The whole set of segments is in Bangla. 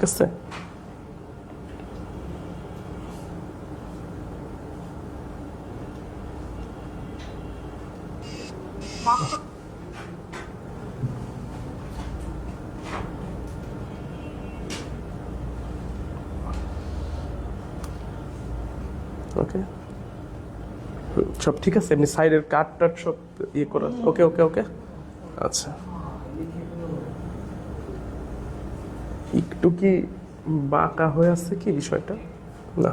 ঠিক আছে ওকে সব ঠিক আছে এমনি সাইডের কাট টাট সব ইয়ে করা ওকে ওকে ওকে আচ্ছা। একটু কি বাঁকা হয়ে আছে কি বিষয়টা? না।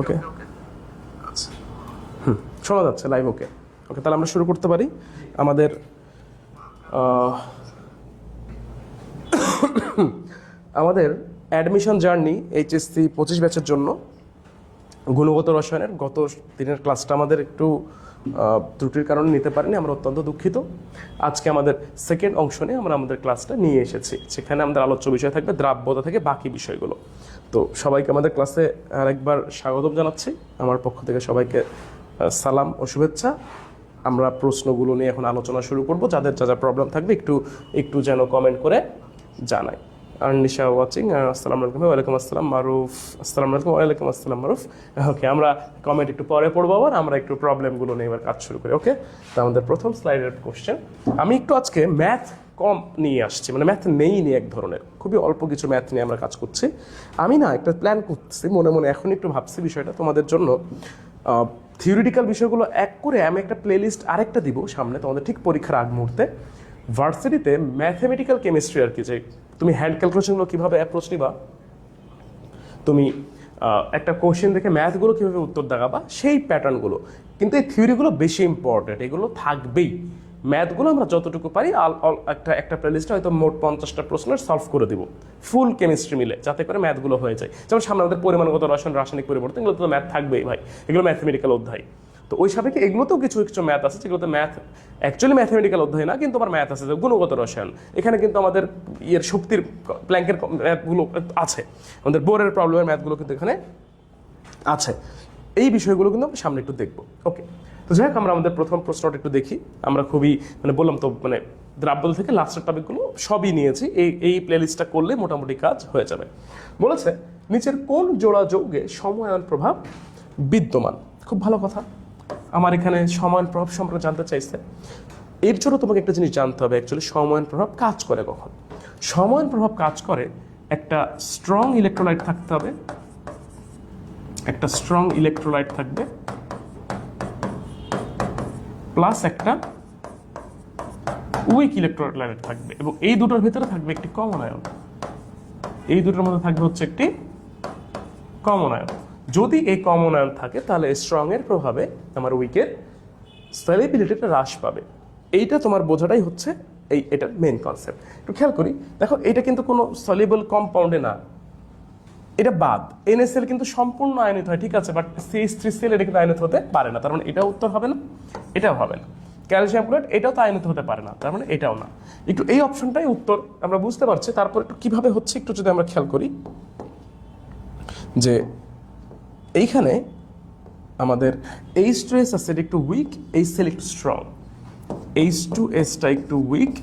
ওকে আচ্ছা। হুম, শোনা যাচ্ছে লাইভ ওকে ওকে তাহলে আমরা শুরু করতে পারি। আমাদের আমাদের অ্যাডমিশন জার্নি এইচএসসি পঁচিশ ব্যাচের জন্য। গুণগত রসায়নের গত দিনের ক্লাসটা আমাদের একটু ত্রুটির কারণে নিতে পারিনি, আমরা অত্যন্ত দুঃখিত। আজকে আমাদের সেকেন্ড অংশ নিয়ে আমরা আমাদের ক্লাসটা নিয়ে এসেছি, সেখানে আমাদের আলোচ্য বিষয় থাকবে দ্রাব্যতা থেকে বাকি বিষয়গুলো। তো সবাইকে আমাদের ক্লাসে আরেকবার স্বাগতম জানাচ্ছি। আমার পক্ষ থেকে সবাইকে সালাম ও শুভেচ্ছা। আমরা প্রশ্নগুলো নিয়ে এখন আলোচনা শুরু করব, যাদের যা যা প্রবলেম থাকবে একটু একটু যেন কমেন্ট করে জানাই। আর নিশা ওয়াচিং আসসালামু আলাইকুম ওয়ালাইকুম আসসালাম মারুফ আসসালামু আলাইকুম ওয়ালাইকুম আসসালাম মারুফ ওকে আমরা কমেন্ট একটু পরে পড়ব আবার, আমরা একটু প্রবলেমগুলো নিয়ে এবার কাজ শুরু করি ওকে তো আমাদের প্রথম স্লাইডের কোশ্চেন আমি একটু আজকে ম্যাথ কম নিয়ে আসছি মানে ম্যাথ নেই নি এক ধরনের, খুবই অল্প কিছু ম্যাথ নিয়ে আমরা কাজ করছি। আমি না একটা প্ল্যান করতেছি, মনে মনে এখন একটু ভাবছি বিষয়টা তোমাদের জন্য। থিওরিটিক্যাল বিষয়গুলো এক করে আমি একটা প্লেলিস্ট আরেকটা দিব সামনে তোমাদের ঠিক পরীক্ষার আগ মুহূর্তে। ভার্সিটিতে ম্যাথমেটিক্যাল কেমিস্ট্রি আর কি যে তুমি হ্যান্ড ক্যালকুলেশনগুলো কীভাবে অ্যাপ্রোচ নিবা? তুমি একটা কোশ্চেন দেখে ম্যাথগুলো কীভাবে উত্তর দেখাবা? সেই প্যাটার্নগুলো কিন্তু এই থিওরিগুলো বেশি ইম্পর্টেন্ট এগুলো থাকবেই। ম্যাথগুলো আমরা যতটুকু পারি, আল- আল- একটা একটা প্লেলিস্টে হয়তো মোট পঞ্চাশটা প্রশ্নের সলভ করে দিব। ফুল কেমিস্ট্রি মিলে, যাতে করে ম্যাথগুলো হয়ে যায়। যেমন সামনে আমাদের পরিমাণগত রসায়ন, রাসায়নিক পরিবর্তন এগুলো তো ম্যাথ থাকবেই ভাই। এগুলো ম্যাথমেটিক্যাল অধ্যায়। তো ওই সাপেক্ষে এগুলোতেও কিছু কিছু ম্যাথ আছে, যেগুলোতে ম্যাথ অ্যাকচুয়ালি ম্যাথমেটিক্যাল অধ্যায় না, কিন্তু আমার ম্যাথ আছে গুণগত রসায়ন। এখানে কিন্তু আমাদের ইয়ের শক্তির প্ল্যাঙ্কের ম্যাথগুলো আছে। আমাদের বোরের প্রবলেমের ম্যাথগুলো কিন্তু এখানে আছে। এই বিষয়গুলো কিন্তু আমরা সামনে একটু দেখব। ওকে তো যাই হোক, আমরা আমাদের প্রথম প্রশ্নটা একটু দেখি। আমরা খুবই মানে বললাম তো মানে দ্রাব্যল থেকে লাস্টের টপিকগুলো সবই নিয়েছি। এই এই প্লেলিস্টটা করলে মোটামুটি কাজ হয়ে যাবে। বলেছে, নিচের কোন জোড়া যৌগে সময়ন প্রভাব বিদ্যমান? খুব ভালো কথা। আমার এখানে সময়ন প্রভাব সম্পর্কে জানতে চাইছে। এর জন্য তোমাকে একটা জিনিস জানতে হবে অ্যাকচুয়ালি সময়ন প্রভাব কাজ করে কখন? সময়ন প্রভাব কাজ করে একটা স্ট্রং ইলেকট্রোলাইট থাকতে হবে। একটা স্ট্রং ইলেকট্রোলাইট থাকবে। প্লাস একটা উইক ইলেকট্রোলাইট থাকবে। এবং এই দুটোর ভিতরে থাকবে একটি কমন আয়ন এই দুটোর মধ্যে থাকবে হচ্ছে একটি কমন আয়ন যদি এই কমন আয়ন থাকে, তাহলে স্ট্রং এর প্রভাবে আমার উইকের সেলেবিলিটিটা হ্রাস পাবে। এইটা তোমার বোঝাটাই হচ্ছে এই এটার মেন কনসেপ্ট একটু খেয়াল করি, দেখো এটা কিন্তু কোনো সলিবল কম্পাউন্ডে না। এটা বাদ। এনএসএল কিন্তু সম্পূর্ণ আয়নিত হয়, ঠিক আছে বাট সিএস থ্রি সেল এটা কিন্তু আয়নিত হতে পারে না। তার মানে এটাও উত্তর হবে না, এটাও হবে না। ক্যালসিয়াম ক্লোরাইড এটাও তো আয়নিত হতে পারে না, তার মানে এটাও না। একটু এই অপশনটাই উত্তর আমরা বুঝতে পারছি। তারপর একটু কীভাবে হচ্ছে একটু যদি আমরা খেয়াল করি, যে এইখানে আমাদের এইচ টু এস আছে একটু উইক এই সেল একটু স্ট্রং এইচ টু এসটা একটু উইক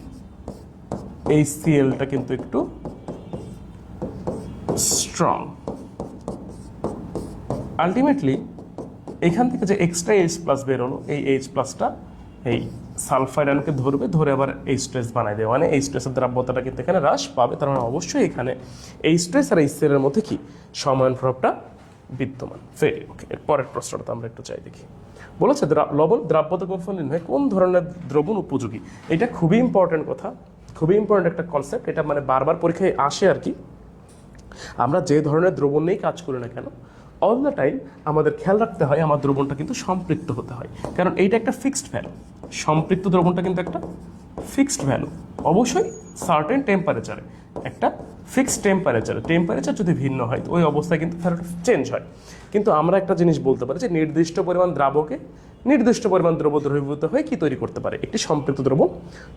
এই সিএলটা কিন্তু একটু স্ট্রং আলটিমেটলি এখান থেকে যে এক্সট্রা এইচ প্লাস বেরোলো, এই এইচ প্লাসটা এই সালফাইড আয়নকে ধরবে, ধরে আবার এই স্ট্রেস বানাই দেবে মানে এই স্ট্রেসের দ্রাব্যতাটা কিন্তু এখানে হ্রাস পাবে। তার মানে অবশ্যই এখানে এই স্ট্রেস আর এই সেলের মধ্যে কি? সমায়ন প্রভাবটা বিদ্যমান। ভেরি ওকে পরের প্রশ্নটা আমরা একটু চাই দেখি। বলেছে লবণ দ্রাব্যতা কৌশল নির্ণয় কোন ধরনের দ্রবণ উপযোগী? এটা খুবই ইম্পর্টেন্ট কথা, খুবই ইম্পর্টেন্ট একটা কনসেপ্ট এটা মানে বারবার পরীক্ষায় আসে আর কি। আমরা যে ধরনের দ্রবণ নিয়েই কাজ করি না কেন অল দ্য টাইম আমাদের খেয়াল রাখতে হয় আমার দ্রবণটা কিন্তু সম্পৃক্ত হতে হয়। কারণ এইটা একটা ফিক্সড ভ্যালু সম্পৃক্ত দ্রবণটা কিন্তু একটা ফিক্সড ভ্যালু অবশ্যই সার্টেন টেম্পারেচারে একটা ফিক্সড টেম্পারেচার টেম্পারেচার যদি ভিন্ন হয়, তো ওই অবস্থায় কিন্তু ভ্যালুটা চেঞ্জ হয়। কিন্তু আমরা একটা জিনিস বলতে পারি যে নির্দিষ্ট পরিমাণ দ্রাবকে নির্দিষ্ট পরিমাণ দ্রব্য দ্রবীভূত হয়ে কি তৈরি করতে পারে? একটি সম্পৃক্ত দ্রব্য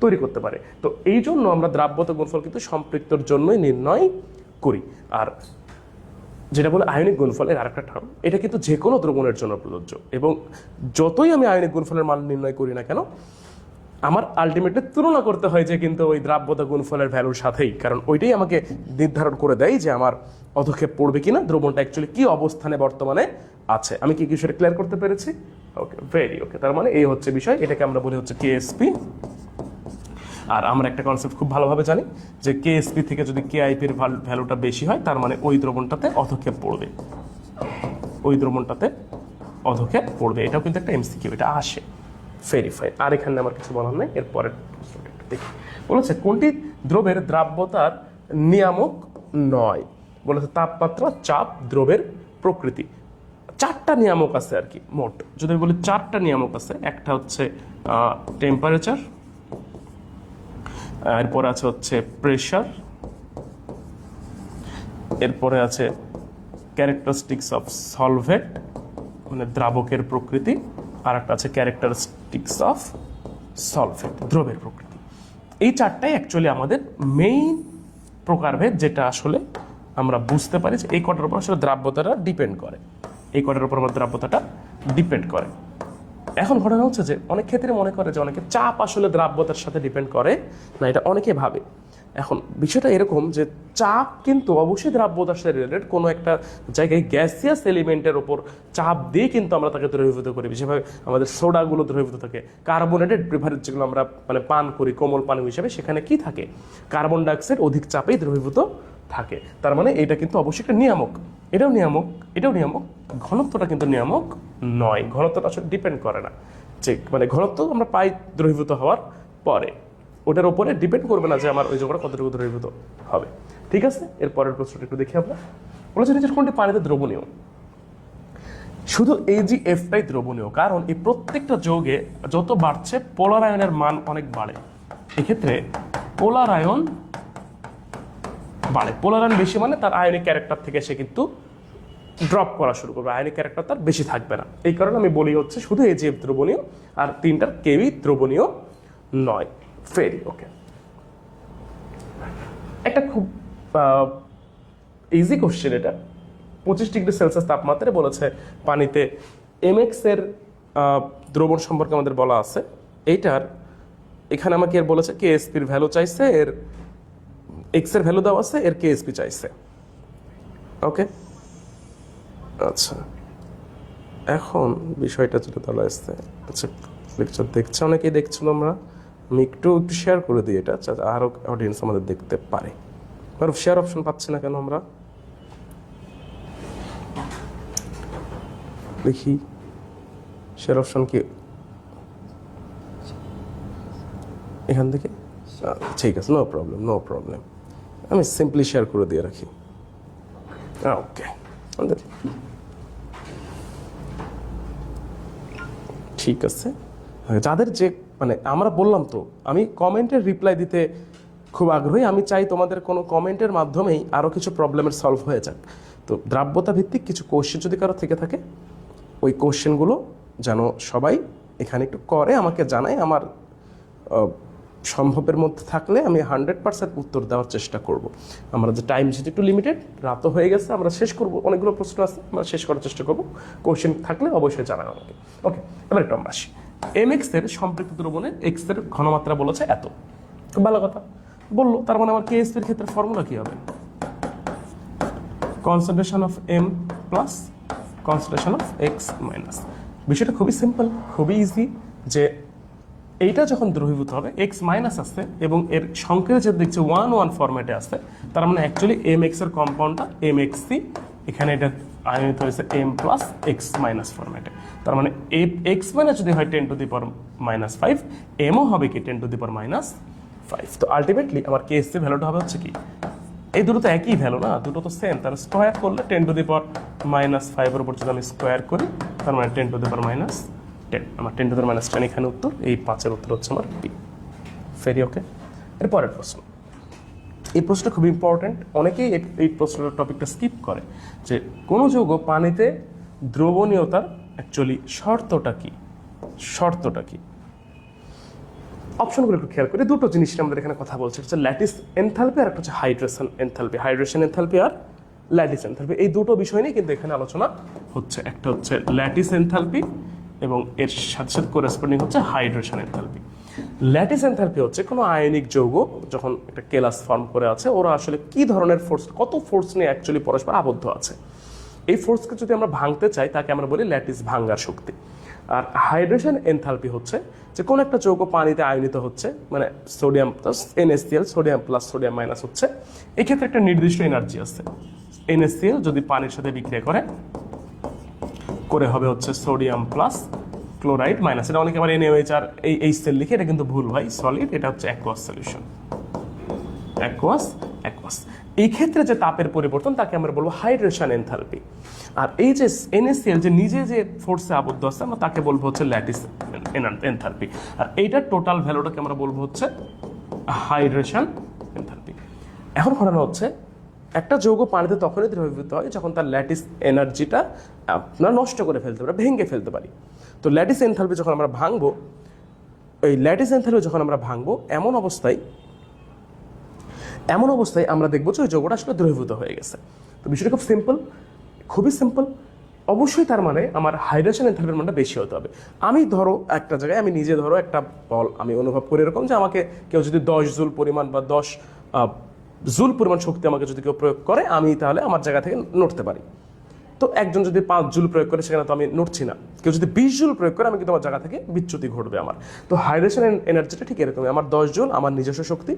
তৈরি করতে পারে। তো এই জন্য আমরা দ্রাব্যতা গুণফল কিন্তু সম্পৃক্তর জন্যই নির্ণয় করি। আর যেটা বলে আয়নিক গুণফলের আরেকটা টার্ম এটা কিন্তু যে কোনো দ্রবণের জন্য প্রযোজ্য। এবং যতই আমি আয়নিক গুণফলের মান নির্ণয় করি না কেন আমার আলটিমেটলি তুলনা করতে হয় যে কিন্তু ওই দ্রাব্যতা গুণফলের ভ্যালুর সাথেই। কারণ ওইটাই আমাকে নির্ধারণ করে দেয় যে আমার অধক্ষেপ পড়বে কিনা, দ্রবণটা অ্যাকচুয়ালি কি অবস্থানে বর্তমানে আছে। আমি কি কিছু ক্লিয়ার করতে পেরেছি? ওকে ভেরি ওকে তার মানে এই হচ্ছে বিষয়। এটাকে আমরা বলি হচ্ছে কেএসপি আর আমরা একটা কনসেপ্ট খুব ভালোভাবে জানি যে কেএসপি থেকে যদি কেআইপির ভ্যালুটা বেশি হয়, তার মানে ওই দ্রবণটাতে অধক্ষেপ পড়বে। ওই দ্রবণটাতে অধক্ষেপ পড়বে। এটাও কিন্তু একটা এমসিকিউ এটা আসে। ভেরিফাই আর এখানে আমার কিছু বলার নেই, এরপরের প্রশ্নটা একটু দেখি। বলেছে, কোনটি দ্রবের দ্রাব্যতার নিয়ামক নয়? বলেছে, তাপমাত্রা, চাপ দ্রবের প্রকৃতি। চারটা নিয়ামক আছে আর কি, মোট। যদি বলি চারটা নিয়ামক আছে, একটা হচ্ছে টেম্পারেচার এরপরে আছে হচ্ছে প্রেশার এরপরে আছে ক্যারেক্টারিস্টিক্স অফ সলভেট মানে দ্রাবকের প্রকৃতি আর একটা আছে ক্যারেক্টারিস্টিক্স অফ সলভেট দ্রবের প্রকৃতি। এই চারটাই অ্যাকচুয়ালি আমাদের মেইন প্রকারভেদ যেটা আসলে আমরা বুঝতে পারি যে এই কটার উপর আসলে দ্রাব্যতাটা ডিপেন্ড করে। এই কটার উপর আমার দ্রাব্যতাটা ডিপেন্ড করে। এখন ঘটনা হচ্ছে যে অনেক ক্ষেত্রে মনে করে যে অনেকে চাপ আসলে দ্রাব্যতার সাথে ডিপেন্ড করে না, এটা অনেকে ভাবে। এখন বিষয়টা এরকম যে চাপ কিন্তু অবশ্যই দ্রাব্যতার সাথে রিলেটেড কোনো একটা জায়গায় গ্যাসিয়াস এলিমেন্টের ওপর চাপ দিয়ে কিন্তু আমরা তাকে দ্রবীভূত করি। বিশেষভাবে আমাদের সোডাগুলো দ্রবীভূত থাকে। কার্বোনেটেড প্রিফারেজ যেগুলো আমরা মানে পান করি, কোমল পানি হিসেবে, সেখানে কি থাকে? কার্বন ডাইঅক্সাইড অধিক চাপেই দ্রবীভূত থাকে। তার মানে এটা কিন্তু অবশ্যই একটা নিয়ামক। এটাও নিয়ামক এটাও নিয়ামক। ঘনত্বটা কিন্তু নিয়ামক নয়। ঘনত্বটা আসলে ডিপেন্ড করে না। যে মানে ঘনত্ব আমরা পাই দ্রবীভূত হওয়ার পরে। ওটার উপরে ডিপেন্ড করবে না যে আমার ওই জায়গাটা কতটুকু দ্রবীভূত হবে। ঠিক আছে? এর পরের প্রশ্নটা একটু দেখি আমরা। বলেছে নিচের কোনটি পানিতে দ্রবণীয়? শুধু এই জি এফটাই দ্রবণীয়, কারণ এই প্রত্যেকটা যৌগে যত বাড়ছে পোলার আয়নের মান অনেক বাড়ে। এক্ষেত্রে পোলার আয়ন বাড়ে। পোলার আয়ন বেশি মানে তার আয়নিক ক্যারেক্টার থেকে সে কিন্তু ড্রপ করা শুরু করবে। আয়নিক ক্যারেক্টার তার বেশি থাকবে না। এই কারণে আমি বলি হচ্ছে, শুধু এজিএফ দ্রবণীয় আর তিনটার কেউই দ্রবণীয় নয়। ফেরি, ওকে। একটা খুব ইজি কোশ্চেন এটা। পঁচিশ ডিগ্রি সেলসিয়াস তাপমাত্রায় বলেছে পানিতে এমএক্স এর দ্রবণ সম্পর্কে আমাদের বলা আছে। এইটার, এখানে আমাকে এর বলেছে কেএসপির ভ্যালু চাইছে, এর এক্সের ভ্যালু দেওয়া আছে, এর কেএসপি চাইছে। ওকে? আচ্ছা। এখন বিষয়টা যেটা তোলা আসছে আচ্ছা লেকচার দেখছে, অনেকেই দেখছিল আমরা আমি একটু একটু শেয়ার করে দিই এটা যাতে আরও অডিয়েন্স আমাদের দেখতে পারে। আর শেয়ার অপশন পাচ্ছি না কেন আমরা? দেখি শেয়ার অপশন কি? এখান থেকে? ঠিক আছে নো প্রবলেম নো প্রবলেম আমি সিম্পলি শেয়ার করে দিয়ে রাখি। ওকে ঠিক আছে। যাদের যে মানে আমরা বললাম তো, আমি কমেন্টের রিপ্লাই দিতে খুব আগ্রহী। আমি চাই তোমাদের কোনো কমেন্টের মাধ্যমেই আরও কিছু প্রবলেমের সলভ হয়ে যাক। তো দ্রাব্যতা ভিত্তিক কিছু কোশ্চেন যদি কারও থেকে থাকে, ওই কোশ্চেনগুলো যেন সবাই এখানে একটু করে, আমাকে জানায়। আমার সম্ভবের মধ্যে থাকলে আমি হান্ড্রেড পার্সেন্ট উত্তর দেওয়ার চেষ্টা করব। আমরা যে টাইম যেহেতু একটু লিমিটেড রাতও হয়ে গেছে, আমরা শেষ করব। অনেকগুলো প্রশ্ন আছে, আমরা শেষ করার চেষ্টা করব। কোশ্চেন থাকলে অবশ্যই জানানো আমাকে। ওকে এবার একটু আমরা আসি। এম এক্সের সম্পৃক্ত দ্রবণে এক্সের ঘনমাত্রা বলেছে এত। খুব ভালো কথা। বলল, তার মানে আমার কেএসপি এর ক্ষেত্রে ফর্মুলা কি হবে? Concentration of M plus concentration of X minus বিষয়টা খুবই সিম্পল খুবই ইজি যে এইটা যখন দ্রবীভূত হবে এক্স মাইনাস আসছে এবং এর সংকেত যে দেখছে ওয়ান ওয়ান ফরম্যাটে আসছে, তার মানে অ্যাকচুয়ালি এম এক্সের কম্পাউন্ডটা এম এক্স সি এখানে এটা আয়নিত হয়েছে এম প্লাস এক্স মাইনাস ফরম্যাটে তার মানে এক্স মাইনাস যদি হয় ten to the power minus five এমও হবে কি ten to the power minus five তো আলটিমেটলি আমার কেএসসি ভ্যালুটা হবে হচ্ছে কি, এই দুটো তো একই ভ্যালু না, দুটো তো সেম তার স্কোয়ার করলে ten to the power minus ফাইভের উপর যদি আমি স্কোয়ার করি, তার মানে ten to the power minus ten আমার ten to the minus ten এখানে উত্তর, এই পাঁচের উত্তর হচ্ছে আমার বি ফেরি ওকে এর পরের প্রশ্ন। এই প্রশ্নটা খুব ইম্পর্ট্যান্ট অনেকেই এই- প্রশ্নটার টপিকটা স্কিপ করে যে কোনো যৌগ পানিতে দ্রবণীয়তার অ্যাকচুয়ালি শর্তটা কি? শর্তটা কি? অপশনগুলো একটু খেয়াল করি। দুটো জিনিস আমাদের এখানে কথা বলছে। হচ্ছে ল্যাটিস এনথালপি আর একটা হচ্ছে হাইড্রেশন এনথালপি। হাইড্রেশন এনথালপি আর ল্যাটিস এনথালপি। এই দুটো বিষয় নিয়ে কিন্তু এখানে আলোচনা হচ্ছে। একটা হচ্ছে ল্যাটিস এনথালপি এবং এর সাথে সাথে করেসপন্ডিং হচ্ছে হাইড্রেশন এনথালপি। ল্যাটিস এনথালপি হচ্ছে কোনো আয়নিক যৌগ যখন একটা কেলাস ফর্ম করে আছে, ওরা আসলে কি ধরনের ফোর্স কত ফোর্স নিয়ে অ্যাকচুয়ালি পরস্পর আবদ্ধ আছে? এই ফোর্সকে যদি আমরা ভাঙতে চাই, তাকে আমরা বলি ল্যাটিস ভাঙ্গার শক্তি। আর হাইড্রেশন এনথালপি হচ্ছে যে কোনো একটা যৌগ পানিতে আয়নিত হচ্ছে মানে sodium plus NSCL sodium plus sodium minus হচ্ছে, এক্ষেত্রে একটা নির্দিষ্ট এনার্জি আছে। এনএসসিএল যদি পানির সাথে বিক্রিয়া করে করে হবে হচ্ছে সোডিয়াম প্লাস ক্লোরাইড মাইনাস এটা অনেকে আবার এনএওএইচ আর এই এই সেল লিখে এটা কিন্তু ভুল ভাই সলিড এটা হচ্ছে অ্যাকোয়াস সলিউশন অ্যাকোয়াস অ্যাকোয়াস এই ক্ষেত্রে যে তাপের পরিবর্তন, তাকে আমরা বলব হাইড্রেশন এনথালপি আর এই যে এনএসিএল যে নিজে যে ফোর্সে আবদ্ধ আছে, আমরা তাকে বলব হচ্ছে ল্যাটিস এনথালপি আর এইটার টোটাল ভ্যালুটাকে আমরা বলব হচ্ছে হাইড্রেশন এনথালপি এখন ঘটনা হচ্ছে একটা যৌগ পানিতে তখনই দ্রবীভূত হয় যখন তার ল্যাটিস এনার্জিটা আপনার নষ্ট করে ফেলতে পারে ভেঙে ফেলতে পারি। তো ল্যাটিস এনথালপি যখন আমরা ভাঙবো, এই ল্যাটিস এনথালপি যখন আমরা ভাঙবো, এমন অবস্থায় এমন অবস্থায় আমরা দেখব যে ওই যৌগটা আসলে দ্রবীভূত হয়ে গেছে। তো বিষয়টা খুব সিম্পল খুবই সিম্পল অবশ্যই তার মানে আমার হাইড্রেশন এনথালপির মানটা বেশি হতে হবে। আমি ধরো একটা জায়গায়, আমি নিজে ধরো একটা বল, আমি অনুভব করি এরকম যে আমাকে কেউ যদি দশ জুল পরিমাণ বা দশ জুল পরিমাণ শক্তি আমাকে যদি কেউ প্রয়োগ করে, আমি তাহলে আমার জায়গা থেকে নড়তে পারি। তো একজন যদি পাঁচ জুল প্রয়োগ করে, সেখানে তো আমি নড়ছি না। কেউ যদি বিশ জুল প্রয়োগ করে, আমি কিন্তু আমার জায়গা থেকে বিচ্যুতি ঘটবে আমার। তো হাইড্রেশন এনার্জিটা ঠিক এরকমই। আমার দশ জুল, আমার নিজস্ব শক্তি,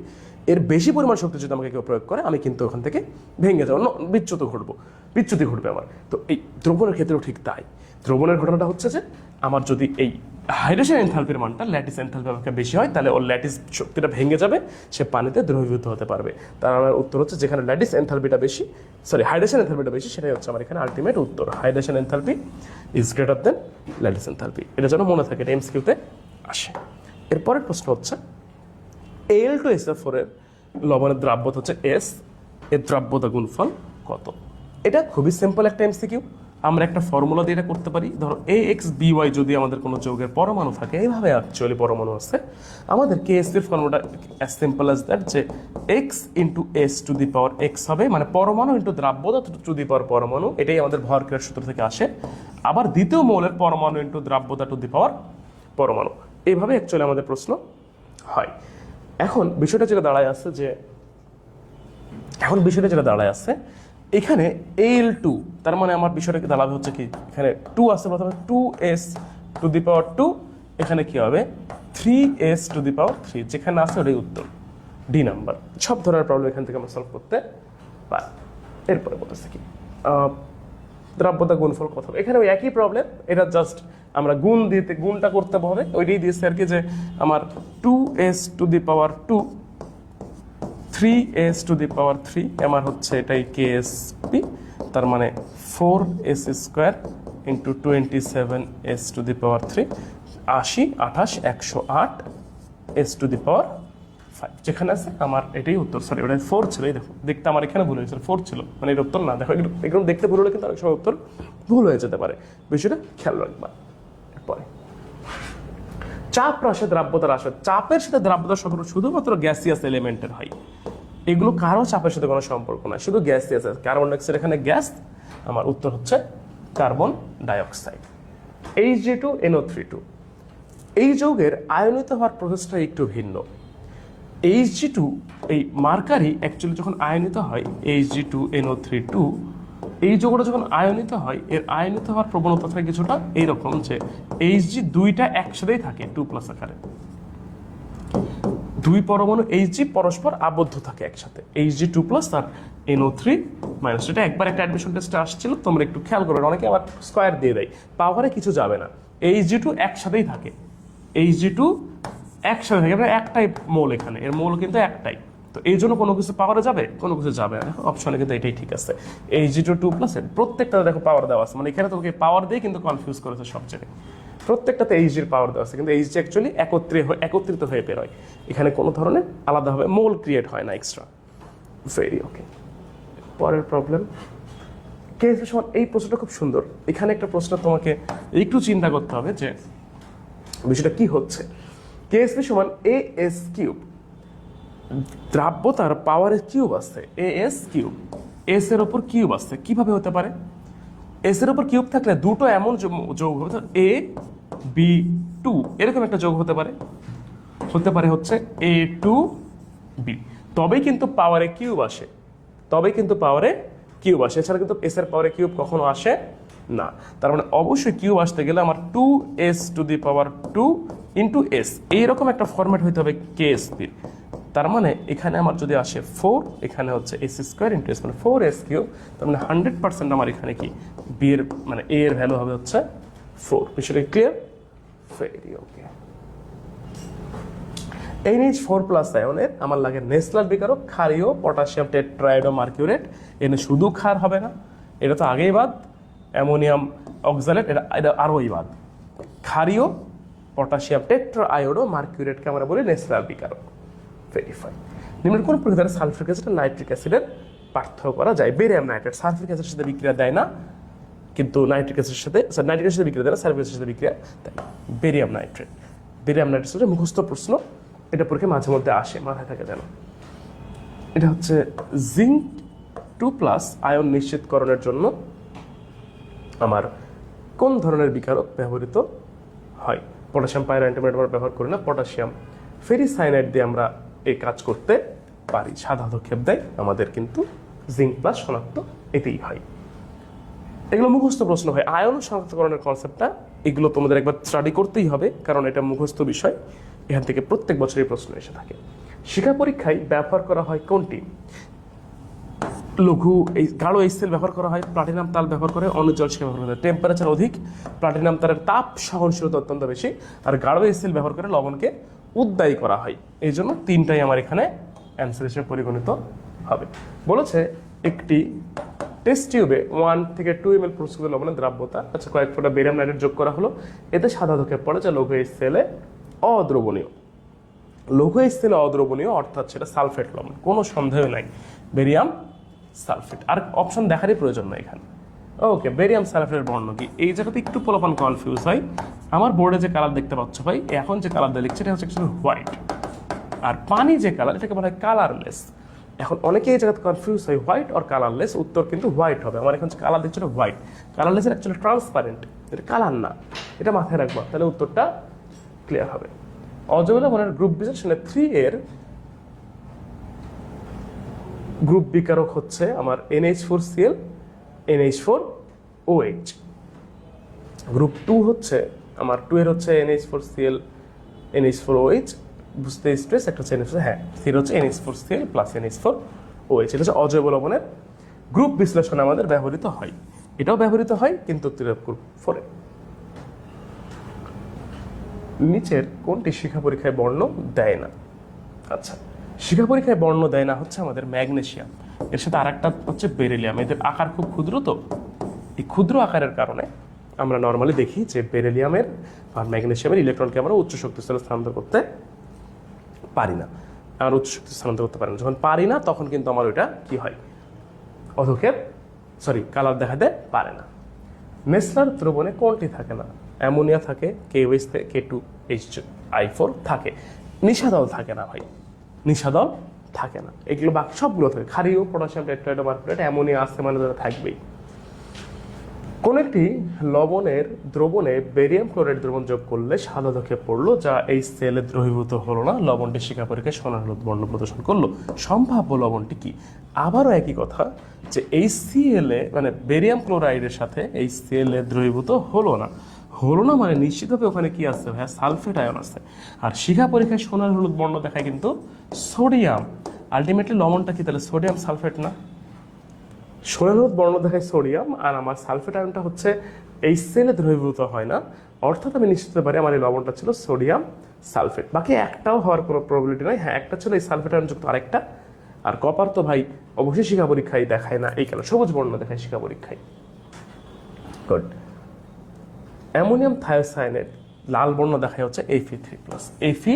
এর বেশি পরিমাণ শক্তি যদি আমাকে কেউ প্রয়োগ করে, আমি কিন্তু ওখান থেকে ভেঙে যাব বিচ্যুত ঘটবো, বিচ্যুতি ঘটবে আমার। তো এই দ্রবণের ক্ষেত্রেও ঠিক তাই। দ্রবণের ঘটনাটা হচ্ছে যে আমার যদি এই হাইড্রেশন এনথালপির মানটা ল্যাটিস এনথালপি অপেক্ষা বেশি হয়, তাহলে ওর ল্যাটিস শক্তিটা ভেঙে যাবে, সে পানিতে দ্রবীভূত হতে পারবে। তার আমার উত্তর হচ্ছে যেখানে ল্যাটিস এনথালপিটা বেশি সরি হাইড্রেশন এনথালপিটা বেশি, সেটাই হচ্ছে আমার এখানে আলটিমেট উত্তর। Hydration enthalpy is greater than lattice enthalpy এটা যেন মনে থাকে, এটা এমসকিউতে আসে। এরপরের প্রশ্ন হচ্ছে এল টু এস এফ এর লবণের দ্রাব্যতা হচ্ছে এস এর দ্রাব্যতা গুণফল কত? এটা খুবই সিম্পল একটা এমসিকিউ আমরা একটা ফর্মুলা দিয়ে এটা করতে পারি। ধরো এ এক্স বিওয়াই যদি আমাদের কোনো যৌগের পরমাণু থাকে, এইভাবে অ্যাকচুয়ালি পরমাণু আছে। আমাদের কে এস এর ফর্মুলাটা অ্যাজ সিম্পল অ্যাজ দ্যাট যে X into S to the power X হবে মানে পরমাণু ইন্টু দ্রাব্যতা টু দি পাওয়ার পরমাণু, এটাই আমাদের ভর ক্রিয়ার সূত্র থেকে আসে। আবার দ্বিতীয় মৌলের পরমাণু ইন্টু দ্রাব্যতা টু দি পাওয়ার পরমাণু। এইভাবে অ্যাকচুয়ালি আমাদের প্রশ্ন হয়। এখন বিষয়টা যেটা দাঁড়ায় আছে যে, এখন বিষয়টা যেটা দাঁড়ায় আছে এখানে এল টু তার মানে আমার বিষয়টা কি দাঁড়াবে হচ্ছে কি, এখানে টু আছে, প্রথমে two S to the power two এখানে কি হবে three S to the power three যেখানে আছে ওটাই উত্তর ডি নাম্বার সব ধরনের প্রবলেম এখান থেকে আমরা সলভ করতে পারি এরপরে বলেছে কি দ্রাব্যতা গুণফল কত? এখানে ওই একই প্রবলেম এটা জাস্ট আমরা গুণ দিতে, গুণটা করতে হবে, ওইটাই দিয়েছে আর কি যে আমার two S to the power two three S to the power three আমার হচ্ছে এটাই কে এস পি তার মানে four S square into twenty seven S to the power three আশি, আঠাশ, একশো আট S to the power five যেখানে আছে আমার এটাই উত্তর সরি ওটা ফোর ছিল, এই দেখো, দেখতে আমার এখানে ভুল হয়েছে ফোর ছিল মানে এর উত্তর না, দেখো, এগুলো দেখতে ভুল হলে কিন্তু অনেক সময় উত্তর ভুল হয়ে যেতে পারে। বিষয়টা খেয়াল রাখবা। এরপরে, চাপ হ্রাসে দ্রাব্যতা হ্রাস, চাপের সাথে দ্রাব্যতার সম্পর্ক শুধুমাত্র গ্যাসিয়াস এলিমেন্টের হয়। এগুলো কারও চাপের সাথে কোনো সম্পর্ক না শুধু গ্যাসিয়াস কার্বন ডাইঅক্সাইড এখানে গ্যাস, আমার উত্তর হচ্ছে carbon dioxide. H G two NO three two এই যৌগের আয়নিত হওয়ার প্রসেসটা একটু ভিন্ন। এইচ জি টু এই মার্কারি অ্যাকচুয়ালি যখন আয়নিত হয় H G two NO three two এই যৌগটা যখন আয়নিত হয়, এর আয়নিত হওয়ার প্রবণতা থাকে কিছুটা এইরকম যে এইচ জি দুইটা একসাথেই থাকে টু প্লাস আকারে। দুই পরমাণু এইচ জি পরস্পর আবদ্ধ থাকে একসাথে। এইচ জি টু প্লাস আর এনও থ্রি মাইনাস এটা একবার একটা অ্যাডমিশন টেস্টে আসছিল, তোমরা একটু খেয়াল করবে, অনেকে আবার স্কোয়ার দিয়ে দেয়। পাওয়ারে কিছু যাবে না। এইচ জি টু একসাথেই থাকে। এইচ জি টু একসাথে থাকে একটাই মৌল এখানে, এর মৌল কিন্তু একটাই। তো এই জন্য কোনো কিছু পাওয়ারে যাবে, কোনো কিছু যাবে না। অপশনে কিন্তু এটাই ঠিক আছে। H G two two plus প্রত্যেকটা দেখো পাওয়ার দেওয়া আছে। মানে এখানে তোমাকে পাওয়ার দিয়ে কিন্তু কনফিউজ করেছে সব জায়গায়। প্রত্যেকটাতে এইচ জির পাওয়ার দেওয়া আছে, কিন্তু এইচ জি অ্যাকচুয়ালি একত্রে হয়ে, একত্রিত হয়ে বেরোয় এখানে কোনো ধরনের আলাদাভাবে মোল ক্রিয়েট হয় না এক্সট্রা ভেরি ওকে পরের প্রবলেম কেস সমান, এই প্রশ্নটা খুব সুন্দর। এখানে একটা প্রশ্ন তোমাকে একটু চিন্তা করতে হবে যে বিষয়টা কি হচ্ছে। কেএসপি সমান এ এস কিউব দ্রাব্যতার পাওয়ারের কিউব আসছে এ এস কিউব এস এর ওপর কিউব আসছে কীভাবে হতে পারে? এস এর ওপর কিউব থাকলে দুটো এমন যৌগ এ বি টু এরকম একটা যোগ হতে পারে। হতে পারে হচ্ছে এ টু বি তবেই কিন্তু পাওয়ারে কিউব আসে। তবেই কিন্তু পাওয়ারে কিউব আসে। এছাড়া কিন্তু এস এর পাওয়ারে কিউব কখনো আসে না। তার মানে অবশ্যই কিউব আসতে গেলে আমার two S to the power two into S এইরকম একটা ফরম্যাট হইতে হবে কে এস পির তার মানে এখানে আমার যদি আসে ফোর এখানে হচ্ছে এস স্কোয়ার ইন্টু এস মানে ফোর এস কিউব তার মানে হান্ড্রেড পার্সেন্ট আমার এখানে কি বি এর মানে এ এর ভ্যালু হবে হচ্ছে ফোর বিষয়টা clear very okay H four plus আয়নের আমার লাগে নেসলার বিকারক, ক্ষারীয় পটাশিয়াম টেট্রাইডো মার্কিউরেট এনে শুধু ক্ষার হবে না, এটা তো আগেই বাদ অ্যামোনিয়াম অক্সালেট এটা এটা আরোই বাদ। ক্ষারীয় পটাশিয়াম টেট্রা আয়োডো মার্কিউরেটকে আমরা বলি নেসলার বিকারক ভেরিফাই নিম্নের কোন প্রকৃতির সালফিক অ্যাসিড নাইট্রিক অ্যাসিডের পার্থক্য করা যায়? বেরিয়াম নাইট্রেট সালফিক অ্যাসিডের সাথে বিক্রিয়া দেয় না কিন্তু নাইট্রিক অ্যাসিডের সাথে নাইট্রিক অ্যাসিডের বিক্রিয়া দেয় না সালফিক অ্যাসিডের বিক্রিয়া না। বেরিয়াম নাইট্রেট বেরিয়াম নাইট্রেট হচ্ছে মুখস্থ প্রশ্ন, এটা পরীক্ষায় মাঝে মধ্যে আসে, মাথায় থাকে যেন। এটা হচ্ছে জিঙ্ক টু প্লাস আয়ন নিশ্চিতকরণের জন্য আমার কোন ধরনের বিকারক ব্যবহৃত হয়? পটাশিয়াম পাইরোঅ্যান্টিমেট আমরা ব্যবহার করি না, পটাশিয়াম। ফেরি ফেরিসাইনাইড দিয়ে আমরা এই কাজ করতে পারি। সাদা ক্ষেপ দেয়, আমাদের কিন্তু জিঙ্ক প্লাস শনাক্ত এতেই হয়। এগুলো মুখস্থ প্রশ্ন হয়। আয়ন শনাক্তকরণের কনসেপ্টটা এগুলো তোমাদের একবার স্টাডি করতেই হবে, কারণ এটা মুখস্থ বিষয়। এখান থেকে প্রত্যেক বছরই প্রশ্ন এসে থাকে। শিক্ষা পরীক্ষায় ব্যবহার করা হয় কোনটি? লঘু এই গাঢ় এইচসিএল ব্যবহার করা হয় প্লাটিনাম তাল ব্যবহার করে, অনুজ্জ্বল শিখা ব্যবহার করা। হয় টেম্পারেচার অধিক প্লাটিনাম তারের তাপ সহনশীলতা অত্যন্ত বেশি, আর গাঢ় এইচসিএল ব্যবহার করে লবণকে উদ্দায়ী করা হয়। এই জন্য তিনটাই আমার এখানে অ্যান্সার হিসেবে পরিগণিত হবে। বলেছে, একটি টেস্ট টিউবে ওয়ান থেকে টু এম এল প্রস্তুত লবণের দ্রাব্যতা আচ্ছা কয়েক ফোঁটা বেরিয়াম নাইট্রেট যোগ করা হলো। এতে সাদা ধোকে পড়ে যা লঘু এইচসিএলে অদ্রবণীয়। লঘু স্থলে অদ্রবণীয় অর্থাৎ সেটা সালফেট লবণ, কোনো সন্দেহ নাই। Barium sulphate. আর অপশন দেখারই প্রয়োজন নাই এখানে। ওকে বেরিয়াম সালফেটের বর্ণ কি? এই জায়গাতে একটু পোলাপান কনফিউজ হয়। আমার বোর্ডে যে কালার দেখতে পাচ্ছ ভাই, এখন যে কালার লিখছে, এটা হচ্ছে হোয়াইট আর পানি যে কালার এটাকে বলা হয় কালারলেস এখন অনেকেই এই জায়গাতে কনফিউজ হয় হোয়াইট আর কালারলেস উত্তর কিন্তু হোয়াইট হবে। আমার এখন কালার দেখছে এটা হোয়াইট কালারলেসের অ্যাকচুয়ালি ট্রান্সপারেন্ট এটা কালার না। এটা মাথায় রাখবা, তাহলে উত্তরটা ক্লিয়ার হবে। অজবেলা মনের গ্রুপ বিশ্লেষণে থ্রি এর গ্রুপ বিকারক হচ্ছে আমার NH four CL NH four OH group two হচ্ছে, আমার টু এর হচ্ছে NH four CL NH four OH বুঝতে স্ট্রেস একটা হচ্ছে এনএইচ হ্যাঁ থ্রি হচ্ছে NH four CL plus NH four OH এটা হচ্ছে অজৈব লবণের গ্রুপ বিশ্লেষণ আমাদের ব্যবহৃত হয়। এটাও ব্যবহৃত হয়, কিন্তু গ্রুপ ফোরে নিচের কোনটি শিক্ষা পরীক্ষায় বর্ণ দেয় না? আচ্ছা শিক্ষা পরীক্ষায় বর্ণ দেয় না হচ্ছে আমাদের ম্যাগনেশিয়াম। এর সাথে আরেকটা হচ্ছে বেরেলিয়াম। এদের আকার খুব ক্ষুদ্র তো। এই ক্ষুদ্র আকারের কারণে আমরা নর্মালি দেখি যে বেরেলিয়ামের আর ম্যাগনেশিয়ামের ইলেকট্রনকে আমরা উচ্চ শক্তি স্তরে স্থানান্তর করতে পারি না। আমরা উচ্চ শক্তি স্থানান্তর করতে পারি না। যখন পারি না, তখন কিন্তু আমার ওইটা কি হয়? অধক্ষেপ সরি কালার দেখাতে পারে না। নেসলার দ্রবণে কোনটি থাকে না? অ্যামোনিয়া থাকে K OS K two H I four থাকে। নিশাদল থাকে না ভাই। নিশাদল থাকে না। এগুলো বাকি সবগুলো থাকে। ক্ষারীয়, পটাশিয়াম, টেট্রাইড মার্কুরেট অ্যামোনিয়া আসতে মানে থাকবেই। কোন একটি লবণের দ্রবণে বেরিয়াম ক্লোরাইড দ্রবণ যোগ করলে সাদা ধকে পড়ল, যা এই সেলে দ্রবীভূত হলো না। লবণটি শিকা পরীক্ষায় সোনা হলুদ বর্ণ প্রদর্শন করল। সম্ভাব্য লবণটি কি? আবারও একই কথা যে এই সিএলএ মানে বেরিয়াম ক্লোরাইডের সাথে এই সিএলএ দ্রবীভূত হলো না। হলো না মানে নিশ্চিতভাবে ওখানে কি আছে ভাইয়া? সালফেট আয়ন আছে। আর শিখা পরীক্ষায় সোনার হলুদ বর্ণ দেখায় কিন্তু সোডিয়াম। আলটিমেটলি লবণটা কি? তাহলে সোডিয়াম সালফেট না? সোনার বর্ণ দেখায় সোডিয়াম আর আমার সালফেট আয়নটা হচ্ছে এই সেলে দ্রবীভূত হয় না। অর্থাৎ আমি নিশ্চিত পারি আমার এই লবণটা ছিল সোডিয়াম সালফেট। বাকি একটাও হওয়ার কোনো প্রবলিটি নয় হ্যাঁ একটা ছিল এই সালফেট আয়ন যুক্ত আরেকটা। আর কপার তো ভাই অবশ্যই শিখা পরীক্ষায় দেখায় না। এই কেন? সবুজ বর্ণ দেখায় শিখা পরীক্ষায়। গুড অ্যামোনিয়াম থায়োসায়ানেট লাল বর্ণ দেখায় হচ্ছে এফি থ্রি প্লাস এফি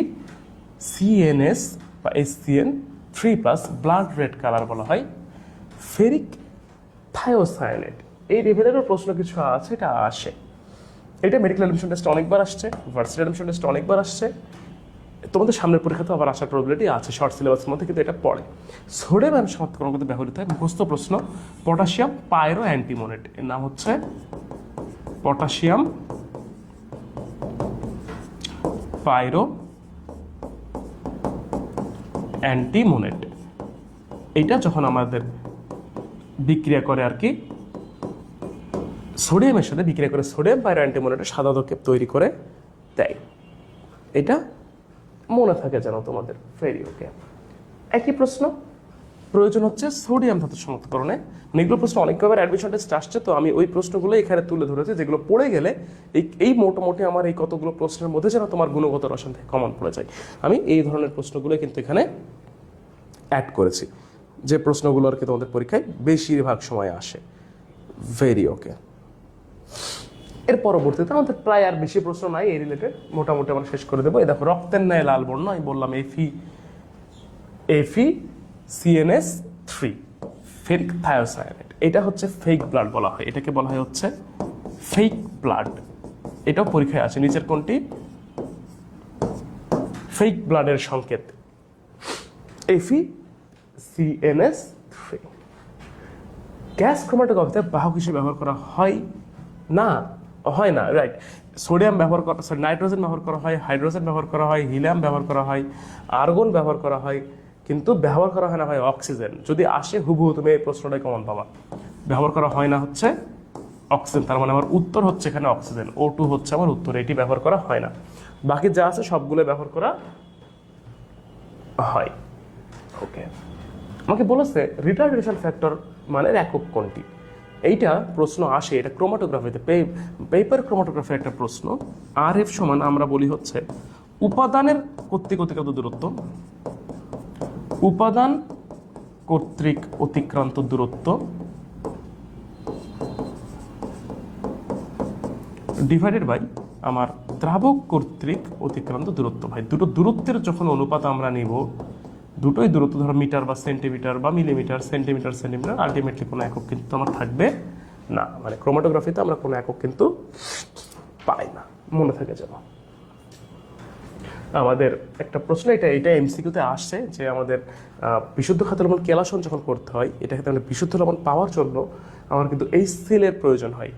সিএনএস বা SCN three plus blood red colour বলা হয়। ফেরিক থায়োসায়ানেট এই লেভেলেরও প্রশ্ন কিছু আছে, এটা আসে। এটা মেডিকেল অ্যাডমিশন টেস্ট অনেকবার আসছে ভার্সিটি অ্যাডমিশন টেস্ট অনেকবার আসছে। তোমাদের সামনের পরীক্ষাতে আবার আসার প্রবলিটি আছে শর্ট সিলেবাসের মধ্যে কিন্তু এটা পড়ে। সোডিয়াম আয়ন সমাপ্তকরণ করতে ব্যবহৃত হয়, মুখস্থ প্রশ্ন পটাশিয়াম পায়রো অ্যান্টিমোনেট এর নাম হচ্ছে পটাশিয়াম পায়রো অ্যান্টিমোনেট এটা যখন আমাদের বিক্রিয়া করে আর কি। সোডিয়ামের সাথে বিক্রিয়া করে, সোডিয়াম পাইরো অ্যান্টিমোনেটে সাদা দক্ষেপ তৈরি করে দেয়। এটা মনে থাকে যেন তোমাদের ফেরি ওকে একই প্রশ্ন? প্রয়োজন হচ্ছে সোডিয়াম ধাতু শনাক্তকরণে মানে এগুলো প্রশ্ন অনেকভাবে অ্যাডমিশন টেস্ট আসছে, তো আমি ওই প্রশ্নগুলো এখানে তুলে ধরেছি, যেগুলো পড়ে গেলে এই এই মোটামুটি আমার এই কতগুলো প্রশ্নের মধ্যে যেন তোমার গুণগত রসায়ন থেকে কমন পড়ে যায়। আমি এই ধরনের প্রশ্নগুলো কিন্তু এখানে অ্যাড করেছি। যে প্রশ্নগুলো আর কি তোমাদের পরীক্ষায় বেশিরভাগ সময় আসে। ভেরি ওকে এর পরবর্তীতে আমাদের প্রায় আর বেশি প্রশ্ন নাই, এই রিলেটেড মোটামুটি আমরা শেষ করে দেবো। এই দেখো, রক্তের ন্যায় লাল বর্ণ আমি বললাম F E F E C N S three ferric thiocyanate এটা হচ্ছে ফেক ব্লাড বলা হয়। এটাকে বলা হয় হচ্ছে ফেক ব্লাড এটাও পরীক্ষায় আছে নিচের কোনটি? ফেক ব্লাডের সংকেত। F E C N S three gas ক্রোমাটোগ্রাফিতে বাহক হিসেবে ব্যবহার করা হয় না হয় না রাইট সোডিয়াম ব্যবহার করা সরি নাইট্রোজেন ব্যবহার করা হয় হাইড্রোজেন ব্যবহার করা হয় হিলিয়াম ব্যবহার করা হয় আর্গন ব্যবহার করা হয়, কিন্তু ব্যবহার করা হয় না হয় অক্সিজেন যদি আসে হুবহু তুমি এই প্রশ্নটাই কমন পাবা। ব্যবহার করা হয় না হচ্ছে অক্সিজেন তার মানে আমার উত্তর হচ্ছে এখানে অক্সিজেন ও টু হচ্ছে আমার উত্তর, এটি ব্যবহার করা হয় না। বাকি যা আছে সবগুলো ব্যবহার করা হয়। ওকে আমাকে বলেছে রিটার্ডেশন ফ্যাক্টর মানে একক কোনটি? এইটা প্রশ্ন আসে, এটা ক্রোমাটোগ্রাফিতে পেপার ক্রোমাটোগ্রাফির একটা প্রশ্ন। আর এফ সমান আমরা বলি হচ্ছে, উপাদানের কর্তৃক অতিক্রান্ত দূরত্ব, উপাদান কর্তৃক অতিক্রান্ত দূরত্ব ডিভাইডেড বাই আমার দ্রাবক কর্তৃক অতিক্রান্ত দূরত্ব। ভাই, দুটো দূরত্বের যখন অনুপাত আমরা নিব দুটোই দূরত্ব, ধরো মিটার বা সেন্টিমিটার বা মিলিমিটার, সেন্টিমিটার সেন্টিমিটার আলটিমেটলি কোনো একক কিন্তু আমার থাকবে না। মানে ক্রোমাটোগ্রাফিতে আমরা কোনো একক কিন্তু পাই না, মনে থাকে যেন। আমাদের একটা প্রশ্ন, এটা এটা এমসিকিউতে আসছে যে আমাদের বিশুদ্ধ খাদ্য লবণ কেলাসন যখন করতে হয় এটা ক্ষেত্রে আমরা বিশুদ্ধ লবণ পাওয়ার জন্য আমার কিন্তু এই সেলের প্রয়োজন হয়।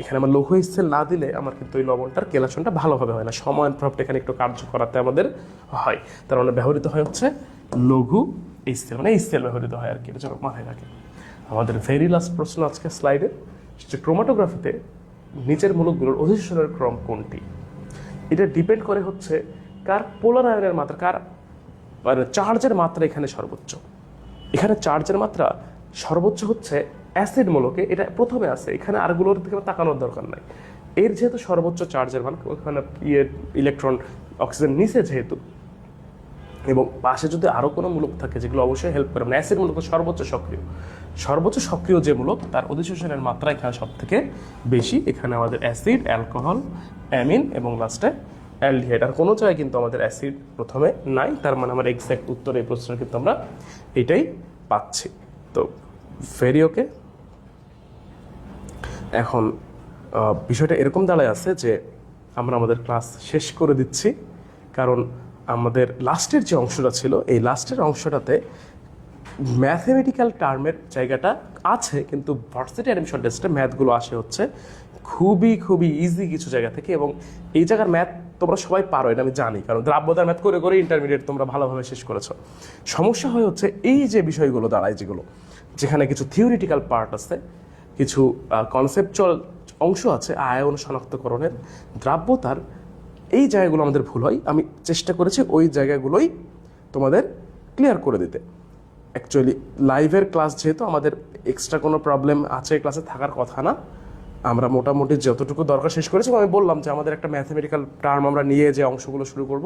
এখানে আমার লঘু সেল না দিলে আমার কিন্তু এই লবণটার কেলাসনটা ভালোভাবে হয় না। সময় প্রভাবটা এখানে একটু কার্য করাতে আমাদের হয়। তার মানে ব্যবহৃত হয় হচ্ছে লঘু, এই সেল মানে এই সেল ব্যবহৃত হয় আর কি, এটা যেন মাথায় রাখে। আমাদের ভেরি লাস্ট প্রশ্ন আজকে স্লাইডে যে ক্রোমাটোগ্রাফিতে নিচের মূলকগুলোর অধিবেশনের ক্রম কোনটি? এটা ডিপেন্ড করে হচ্ছে কার পোলার আয়নের মাত্রা, কার মানে চার্জের মাত্রা এখানে সর্বোচ্চ। এখানে চার্জের মাত্রা সর্বোচ্চ হচ্ছে অ্যাসিড মূলকে, এটা প্রথমে আছে, এখানে আরগুলোর দিকে তাকানোর দরকার নাই। এর যেহেতু সর্বোচ্চ চার্জের মান, ওখানে ইয়ে ইলেকট্রন অক্সিজেন নিচে যেহেতু এবং পাশে যদি আরও কোনো মূলক থাকে যেগুলো অবশ্যই হেল্প করে মানে অ্যাসিড মূলক সর্বোচ্চ সক্রিয়। সর্বোচ্চ সক্রিয় যে মূলক, তার অধিশোষণের মাত্রা এখানে সব থেকে বেশি। এখানে আমাদের অ্যাসিড অ্যালকোহল অ্যামিন এবং লাস্টে অ্যালডিহাইড। আর কোনো জায়গায় কিন্তু আমাদের অ্যাসিড প্রথমে নাই, তার মানে আমার এক্স্যাক্ট উত্তর এই প্রশ্নের কিন্তু আমরা এটাই পাচ্ছি। তো ভেরি ওকে এখন বিষয়টা এরকম দাঁড়ায় আছে যে আমরা আমাদের ক্লাস শেষ করে দিচ্ছি, কারণ আমাদের লাস্টের যে অংশটা ছিল, এই লাস্টের অংশটাতে ম্যাথমেটিক্যাল টার্মের জায়গাটা আছে, কিন্তু ভার্সিটি অ্যাডমিশন টেস্টে ম্যাথগুলো আসে হচ্ছে খুবই খুবই ইজি কিছু জায়গা থেকে এবং এই জায়গার ম্যাথ তোমরা সবাই পারো, এটা আমি জানি। কারণ দ্রাব্যতার ম্যাথ করে করে ইন্টারমিডিয়েট তোমরা ভালোভাবে শেষ করেছ। সমস্যা হয়ে হচ্ছে এই যে বিষয়গুলো দাঁড়ায় যেগুলো, যেখানে কিছু থিওরিটিক্যাল পার্ট আছে, কিছু কনসেপচুয়াল অংশ আছে আয়ন শনাক্তকরণের দ্রাব্যতার এই জায়গাগুলো আমাদের ভুল হয়। আমি চেষ্টা করেছি ওই জায়গাগুলোই তোমাদের ক্লিয়ার করে দিতে। অ্যাকচুয়ালি লাইভের ক্লাস যেহেতু আমাদের এক্সট্রা কোনো প্রবলেম আছে ক্লাসে থাকার কথা না, আমরা মোটামুটি যতটুকু দরকার শেষ করেছি। আমি বললাম যে আমাদের একটা ম্যাথমেটিক্যাল টার্ম আমরা নিয়ে যে অংশগুলো শুরু করব,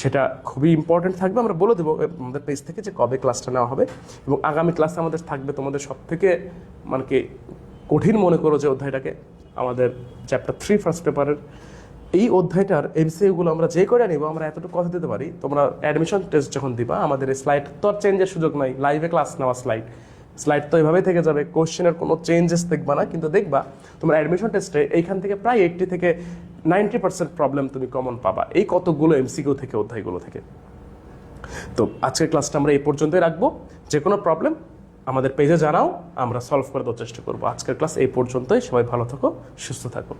সেটা খুবই ইম্পর্টেন্ট থাকবে। আমরা বলে দেবো আমাদের পেজ থেকে যে কবে ক্লাসটা নেওয়া হবে। এবং আগামী ক্লাসে আমাদের থাকবে তোমাদের সব থেকে মানে কি, কঠিন মনে করো যে অধ্যায়টাকে, আমাদের চ্যাপ্টার থ্রি ফার্স্ট পেপারের এই অধ্যায়টার এমসিইউগুলো আমরা যে করে নিব, আমরা এতটুকু কথা দিতে পারি। তোমরা অ্যাডমিশন টেস্ট যখন দিবা, আমাদের স্লাইড তো আর চেঞ্জের সুযোগ নাই। লাইভে ক্লাস নেওয়া স্লাইড স্লাইড তো এভাবেই থেকে যাবে। কোশ্চেনের কোনো চেঞ্জেস দেখবা না, কিন্তু দেখবা তোমরা অ্যাডমিশন টেস্টে এইখান থেকে প্রায় এইটটি থেকে নাইনটি পার্সেন্ট প্রবলেম তুমি কমন পাবা। এই কতগুলো এমসিকিউ থেকে, অধ্যায়গুলো থেকে। তো আজকের ক্লাসটা আমরা এই পর্যন্তই রাখব। যে কোনো প্রবলেম আমাদের পেজে জানাও, আমরা সলভ করে দেওয়ার চেষ্টা করব। আজকের ক্লাস এই পর্যন্তই। সবাই ভালো থাকো, সুস্থ থাকো।